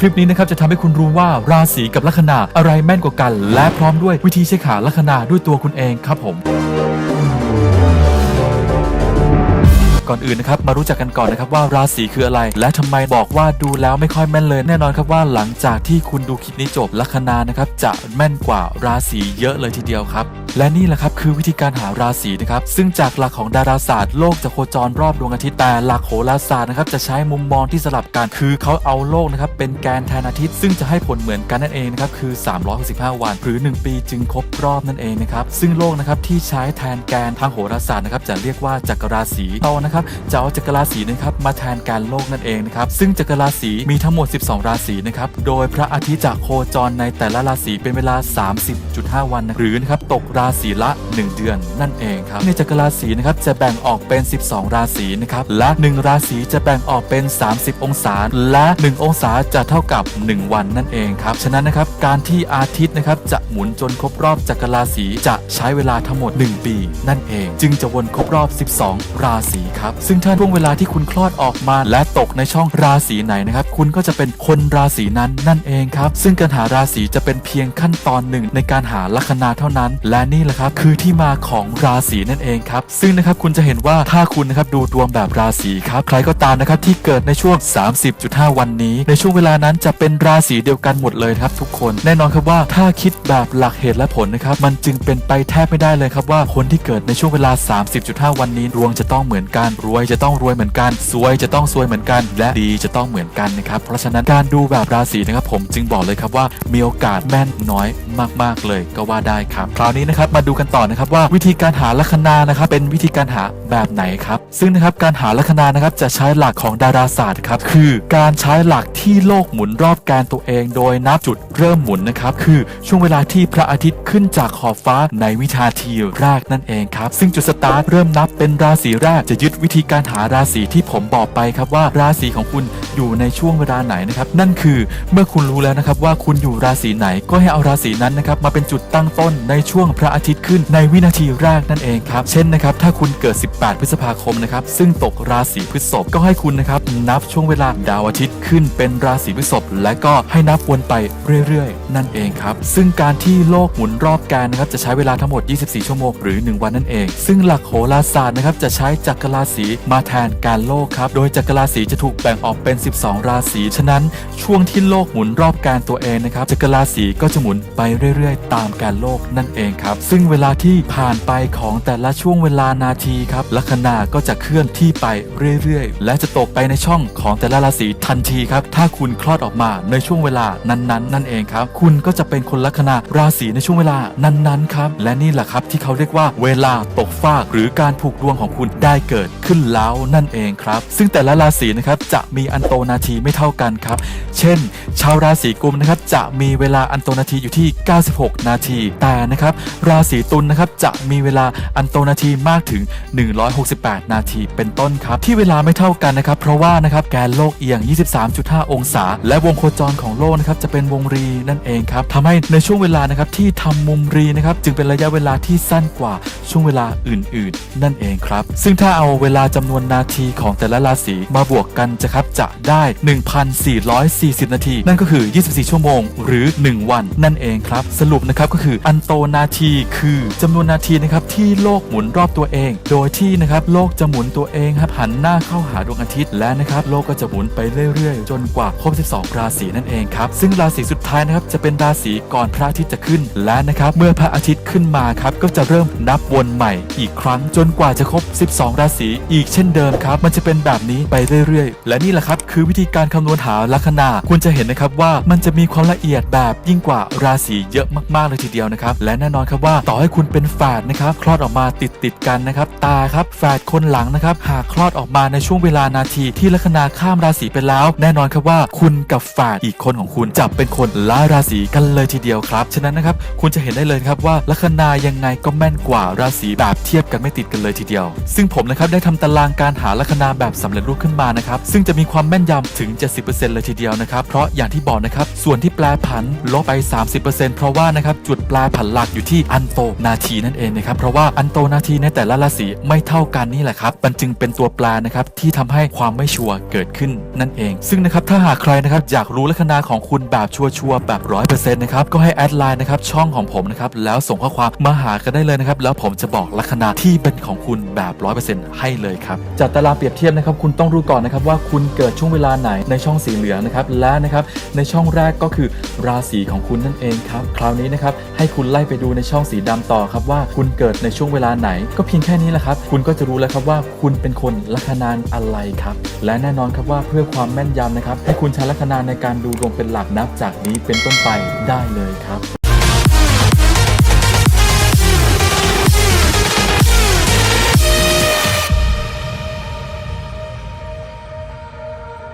คลิปนี้นะครับจะทำให้คุณรู้ว่าราศีกับลัคนาอะไรแม่นกว่ากัน และพร้อมด้วยวิธีเช็คหาลัคนาด้วยตัวคุณเองครับผมก่อนอื่นนะครับมารู้จักกันก่อนนะครับว่าราศีคืออะไร และทำไมบอกว่าดูแล้วไม่ค่อยแม่นเลยแน่นอนครับว่าหลังจากที่คุณดูคลิปนี้จบลัคนานะครับจะแม่นกว่าราศีเยอะเลยทีเดียวครับและนี่แหละครับคือวิธีการหาราศีนะครับซึ่งจากหลักของดาราศาสตร์โลกจะโคจรรอบดวงอาทิตย์แต่หลักโหราศาสตร์นะครับจะใช้มุมมองที่สลับกันคือเขาเอาโลกนะครับเป็นแกนแทนอาทิตย์ ซึ่งจะให้ผลเหมือนกันนั่นเองนะครับคือ 365 วัน หรือ 1 ปีจึงครบรอบนั่นเองนะครับซึ่งโลกนะครับที่ใช้แทนแกนทางโหราศาสตร์นะครับจะเรียกว่าจักรราศีเรานะครับจะเอาจักรราศีนะครับมาแทนแกนโลกนั่นเองนะครับซึ่งจักรราศีมีทั้งหมด 12 ราศีนะครับโดยพระอาทิตย์จะโคจรในแต่ละราศีเป็นเวลา 30.5 วันนะหรือนะครับตกราศีละ 1 เดือน นั่นเองครับในจักรราศีนะครับจะแบ่งออกเป็น 12 ราศีนะครับและ 1 ราศีจะแบ่งออกเป็น 30 องศา และ 1 องศาจะเท่ากับ 1 วันนั่นเองครับฉะนั้นนะครับการที่อาทิตย์นะครับจะหมุนจนครบรอบจักรราศีจะใช้เวลาทั้งหมด 1 ปี นั่นเอง จึงจะวนครบรอบ 12 ราศีครับซึ่งถ้าช่วงเวลาที่คุณคลอดออกมา และตกในช่องราศีไหนนะครับคุณก็จะเป็นคนราศีนั้นนั่นเองครับซึ่งการหาราศีจะเป็นเพียงขั้นตอนหนึ่งในการหาลัคนาเท่านั้น และนี่แหละครับคือที่มาของราศีนั่นเองครับซึ่งนะครับคุณจะเห็นว่าถ้าคุณนะครับดูดวงแบบราศีครับใครก็ตามนะครับที่เกิดในช่วง 30.5 วันนี้ ในช่วงเวลานั้นจะเป็นราศีเดียวกันหมดเลยครับทุกคนแน่นอนครับว่าถ้าคิดแบบหลักเหตุและผลนะครับมันจึงเป็นไปแทบไม่ได้เลยครับว่าคนที่เกิดในช่วงเวลา 30.5 วันนี้ดวงจะต้องเหมือนกันรวยจะต้องรวยเหมือนกันสวยจะต้องสวยเหมือนกัน และดีจะต้องเหมือนกันนะครับเพราะฉะนั้นการดูแบบราศีนะครับผมจึงบอกเลยครับว่ามีโอกาสแม่นน้อยมาก ๆเลยก็ว่าได้ครับคราวนี้นะครับมาดูกันต่อนะครับว่าวิธีการหาลัคนานะครับเป็นวิธีการหาแบบไหนครับซึ่งนะครับการหาลัคนานะครับจะใช้หลักของดาราศาสตร์ครับคือการใช้หลักที่โลกหมุนรอบแกนตัวเองโดยนับจุดเริ่มหมุนนะครับคือช่วงเวลาที่พระอาทิตย์ขึ้นจากขอบฟ้าในวิชาทีแรกนั่นเองครับซึ่งจุดสตาร์ทเริ่มนับเป็นราศีแรกจะยึดวิธีการหาราศีที่ผมบอกไปครับว่าราศีของคุณอยู่ในช่วงเวลาไหนนะครับนั่นคือเมื่อคุณรู้แล้วนะครับว่าคุณอยู่ราศีไหนก็ให้เอาราศีนั้นนะครับมาเป็นจุดตั้งต้นในช่วงพระอาทิตย์ขึ้นในวินาทีแรกนั่นเองครับ เช่นนะครับ ถ้าคุณเกิด 18 พฤษภาคมนะครับ ซึ่งตกราศีพฤษภก็ให้คุณนะครับ นับช่วงเวลาดาวอาทิตย์ขึ้นเป็นราศีพฤษภและก็ให้นับวนไปเรื่อยๆ นั่นเองครับ ซึ่งการที่โลกหมุนรอบแกนนะครับ จะใช้เวลาทั้งหมด 24 ชั่วโมงหรือ 1 วันนั่นเอง ซึ่งหลักโหราศาสตร์นะครับ จะใช้จักรราศีมาแทนการโลกครับ โดยจักรราศีจะถูกแบ่งออกเป็น 12 ราศี ฉะนั้นช่วงที่โลกหมุนรอบแกนตัวเองนะครับ จักรราศีก็จะหมุนไปเรื่อย ๆ ตามแกนโลกนั่นเองครับซึ่งเวลาที่ผ่านไปของแต่ละช่วงเวลานาทีครับลัคนาก็จะเคลื่อนที่ไปเรื่อยๆ และจะตกไปในช่องของแต่ละราศีทันทีครับ ถ้าคุณคลอดออกมาในช่วงเวลานั้นๆ นั่นเองครับ คุณก็จะเป็นคนลัคนาราศีในช่วงเวลานั้นๆครับและนี่แหละครับที่เขาเรียกว่าเวลาตกฟากหรือการผูกดวงของคุณได้เกิดขึ้นแล้วนั่นเองครับ ซึ่งแต่ละราศีนะครับจะมีอันโตนาทีไม่เท่ากันครับ เช่น ชาวราศีกุมนะครับจะมีเวลาอันโตนาทีอยู่ที่ 96 นาทีแต่นะครับราศีตุลนะครับจะมีเวลาอันโตนาทีมากถึง 168 นาทีเป็นต้นครับ ที่เวลาไม่เท่ากันนะครับเพราะว่านะครับแกนโลกเอียง 23.5 องศา และวงโคจรของโลกนะครับจะเป็นวงรีนั่นเองครับทำให้ในช่วงเวลานะครับที่ทำมุมรีนะครับจึงเป็นระยะเวลาที่สั้นกว่าช่วงเวลาอื่น ๆ นั่นเองครับ ซึ่งถ้าเอาเวลาจำนวนนาทีของแต่ละราศีมาบวกกันจะครับจะได้ 1,440 นาที นั่นก็คือ 24 ชั่วโมง หรือ 1 วันนั่นเองครับ สรุปนะครับก็คืออันโตนาทีคือจำนวนนาทีนะครับที่โลกหมุนรอบตัวเอง โดยที่นะครับโลกจะหมุนตัวเองครับหันหน้าเข้าหาดวงอาทิตย์และนะครับโลกก็จะหมุนไปเรื่อยๆ จนกว่าครบ 12 ราศีนั่นเองครับซึ่งราศีสุดท้ายนะครับจะเป็นราศีก่อนพระอาทิตย์จะขึ้นและนะครับเมื่อพระอาทิตย์ขึ้นมาครับก็จะเริ่มนับวนใหม่อีกครั้งจนกว่าจะครบ 12 ราศีอีกเช่นเดิมครับ มันจะเป็นแบบนี้ไปเรื่อยๆ และนี่แหละครับคือวิธีการคำนวณหาลัคนาคุณจะเห็นนะครับว่ามันจะมีความละเอียดแบบยิ่งกว่าราศีเยอะมากๆเลยทีเดียวนะครับและแน่นอนครับว่าต่อให้คุณเป็นแฝดนะครับคลอดออกมาติดติดกันนะครับตาครับแฝดคนหลังนะครับหากคลอดออกมาในช่วงเวลานาทีที่ลัคนาข้ามราศีไปแล้ว แน่นอนครับว่าคุณกับแฝดอีกคนของคุณจะเป็นคนละราศีกันเลยทีเดียวครับฉะนั้นนะครับคุณจะเห็นได้เลยครับว่าลัคนายังไงก็แม่นกว่าราศีแบบเทียบกันไม่ติดกันเลยทีเดียว ซึ่งผมนะครับได้ทำตารางการหาลัคนาแบบสำเร็จรูปขึ้นมานะครับซึ่งจะมีความแม่นยำถึง 70%เลยทีเดียวนะครับเพราะอย่างที่บอกนะครับส่วนที่แปลผันลบไป 30%เพราะว่านะครับจุดแปลผันหลักอยู่ที่อันโตนาทีนั่นเองนะครับเพราะว่าอันโตนาทีในแต่ละราศีไม่เท่ากันนี่แหละครับมันจึงเป็นตัวแปรนะครับที่ทำให้ความไม่ชัวร์เกิดขึ้นนั่นเอง ซึ่งนะครับถ้าหากใครนะครับอยากรู้ลัคนาของคุณแบบชัวร์ๆแบบร้อยเปอร์เซ็นต์นะครับก็ให้แอดไลน์นะครับช่องของผมนะครับแล้วส่งข้อความมาหากันได้เลยนะครับแล้วผมจะบอกลัคนาที่เป็นของคุณแบบร้อยเปอร์เซ็นต์ให้เลยครับจากตารางเปรียบเทียบนะครับคุณต้องรู้ก่อนนะครับว่าคุณเกิดช่วงเวลาไหนในช่องสีเหลืองนะครับและนะครับในช่องแรกก็คือราศีของคุณนั่นเองครับคราวนี้นะครับให้คุณไล่ไปดูในช่ององสีดำต่อครับว่าคุณเกิดในช่วงเวลาไหน ก็เพียงแค่นี้แหละครับ คุณก็จะรู้แล้วครับว่าคุณเป็นคนลัคนานอะไรครับ และแน่นอนครับว่าเพื่อความแม่นยำนะครับ ให้คุณใช้ลัคนาในการดูดวงเป็นหลักนับจากนี้เป็นต้นไปได้เลยครับ